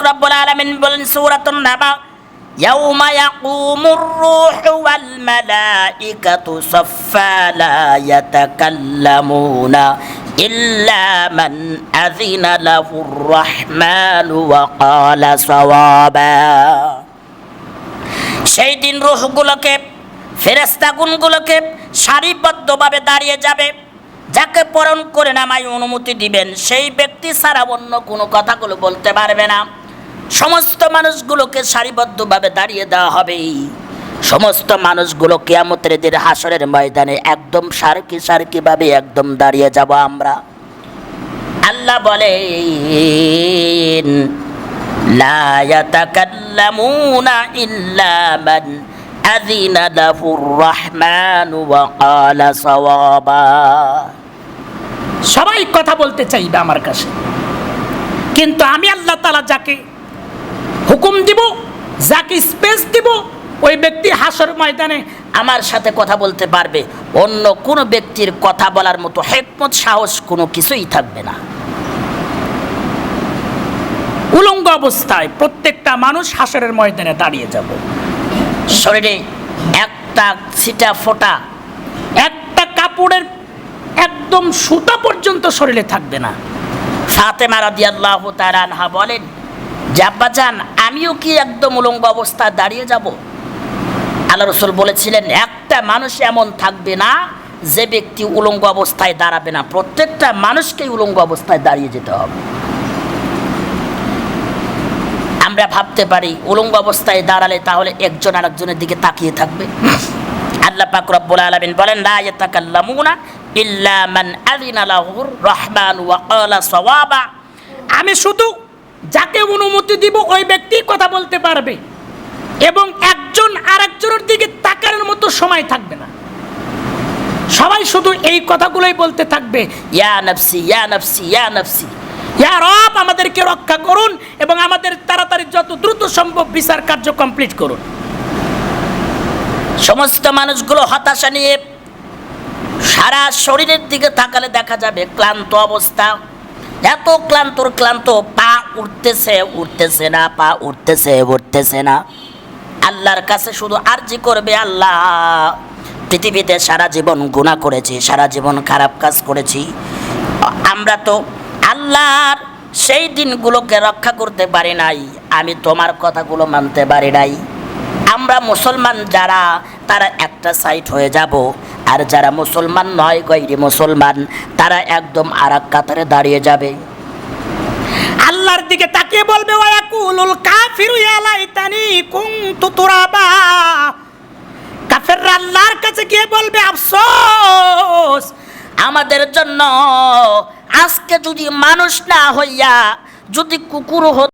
রব্বুল আলামিন বলেন সূরাতুন নাবা يوم يقوم الروح والملائكة صفا لا يتكلمون إلا من أذن له الرحمن وقال صوابا সেই দিন রুহগুলোকে ফেরেস্তা গুণগুলোকে সারিবদ্ধভাবে দাঁড়িয়ে যাবে যাকে পরণ করে নামাই অনুমতি দিবেন সেই ব্যক্তি ছাড়া অন্য কোনো কথাগুলো বলতে পারবে না সমস্ত মানুষগুলোকে সারিবদ্ধভাবে দাঁড়িয়ে দেওয়া হবেই সমস্ত মানুষগুলো কেয়ামতের দিন হাসরের ময়দানে একদম সারকি সারকিভাবে একদম দাঁড়িয়ে যাব আমরা। আল্লাহ বলে সবাই কথা বলতে চাইবে আমার কাছে। কিন্তু আমি আল্লাহ তালা যাকে হুকুম দিব, যাকে স্পেস দিব, ওই ব্যক্তি হাসর ময়দানে আমার সাথে কথা বলতে পারবে। অন্য কোনো ব্যক্তির কথা বলার মতো হেকমত, সাহস কোনো কিছুই থাকবে না। উলঙ্গ অবস্থায় প্রত্যেকটা মানুষ হাসরের ময়দানে দাঁড়িয়ে যাব। শরীরে একটা ছিটা ফোটা, একটা কাপড়ের একদম সুতা পর্যন্ত শরীরে থাকবে না। ফাতেমা রাদিয়াল্লাহু তাআলা আনহা বলেন যে আব্বাজান আমিও কি একদম উলঙ্গ অবস্থায় দাঁড়িয়ে যাব? আল্লাহ রসুল বলেছিলেন, একটা মানুষ এমন থাকবে না, যে ব্যক্তি উলঙ্গ অবস্থায় দাঁড়াবে না। প্রত্যেকটা মানুষকেই উলঙ্গ অবস্থায় দাঁড়িয়ে যেতে হবে। আমরা ভাবতে পারি, উলঙ্গ অবস্থায় দাঁড়ালে তাহলে একজন আরেকজনের দিকে তাকিয়ে থাকবে। আল্লাহ পাক রব্বুল বলেন, লা ইল্লা মান আযিনা লাহুর রহমান ওয়া ক্বালা আমি শুধু যাকে অনুমতি দিব ওই ব্যক্তি কথা বলতে পারবে। এবং একজন আরেকজনের দিকে তাকানোর মতো সময় থাকবে না। সবাই শুধু এই কথাগুলোই বলতে থাকবে, ইয়া নফসি ইয়া নফসি ইয়া নফসি। ইয়া রব, আমাদেরকে রক্ষা করুন এবং আমাদের তাড়াতাড়ি যত দ্রুত সম্ভব বিচার কার্য কমপ্লিট করুন। সমস্ত মানুষগুলো হতাশা নিয়ে সারা শরীরের দিকে তাকালে দেখা যাবে ক্লান্ত অবস্থা। এত ক্লান্তর ক্লান্ত, পা উঠতেছে উঠতেছে না, পা উঠতেছে উঠতেছে না। আল্লাহর কাছে শুধু আরজি করবে আল্লাহ। পৃথিবীতে সারা জীবন গুণা করেছি, সারা জীবন খারাপ কাজ করেছি। আমরা তো আল্লাহর সেই দিনগুলোকে রক্ষা করতে পারি নাই, আমি তোমার কথাগুলো মানতে পারি নাই। আমরা মুসলমান যারা, তারা একটা সাইট হয়ে যাব। আর যারা মুসলমান নয়, গৈরি মুসলমান, তারা একদম আর এক কাতারে দাঁড়িয়ে যাবে। আল্লাহর দিকে তাকিয়ে বলবে ওয়াকুলুল কাফিরু ইয়া লাইতানি কুনতু তুরাবা। আল্লাহর কাছে গিয়ে বলবে, আফসোস, আমাদের জন্য আজকে যদি মানুষ না হইয়া, যদি কুকুর হতো